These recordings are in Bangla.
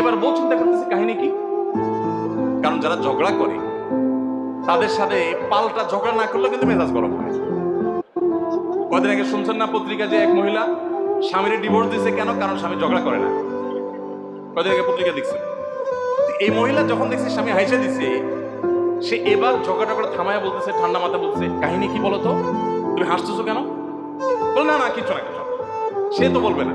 এবার বউ চিন্তা করতেছে কাহিনী কি? কারণ যারা ঝগড়া করে, তাদের সাথে পাল্টা ঝগড়া না করলে কিন্তু মেজাজ গরম হয়। কদিন আগে শুনছেন না পত্রিকা যে এক মহিলা স্বামীর ডিভোর্স দিছে কেন? কারণ স্বামী ঝগড়া করে না। কদিন আগে পত্রিকা দেখছে এই মহিলা যখন দেখছে স্বামী হাইসা দিছে, সে এবার ঝগড়া টগড়া থামায় বলতেছে, ঠান্ডা মাথা বলতেছে, কাহিনী কি বলতো? তুমি হাসতেছো কেন? বল, না না কিছু না কিছু সে তো বলবে না।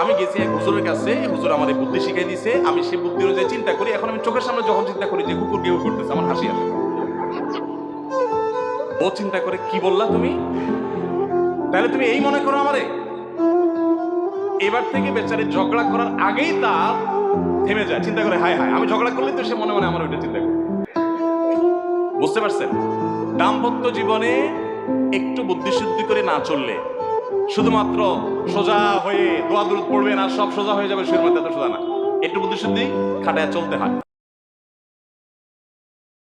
আমি গেছি এক হুজুরের কাছে হুজুর আমার এই বুদ্ধি শিখাই দিছে, আমি সেই বুদ্ধি অনুযায়ী চিন্তা করি, এখন আমি চোখের সামনে যখন চিন্তা করি যে কুকুর গেউ করতেছে আমার হাসি আসে। ও চিন্তা করে, কি বললা তুমি? তাহলে তুমি এই মনে করো আমারে, এবার থেকে বেচারি ঝগড়া করার আগেই তা থেমে যায়, চিন্তা করে, হায় হায়, আমি ঝগড়া করলে তো সে মনে মনে আমার ওইটা চিন্তা করে। বুঝতে পারছেন? দাম্পত্য জীবনে একটু বুদ্ধিশুদ্ধি করে না চললে শুধুমাত্র সোজা হয়ে দোয়া দূর পড়বে না সব সোজা হয়ে যাবে শুরু মধ্যে এত সোজা না। একটু বুদ্ধিশুদ্ধি খাটায় চলতে হয়।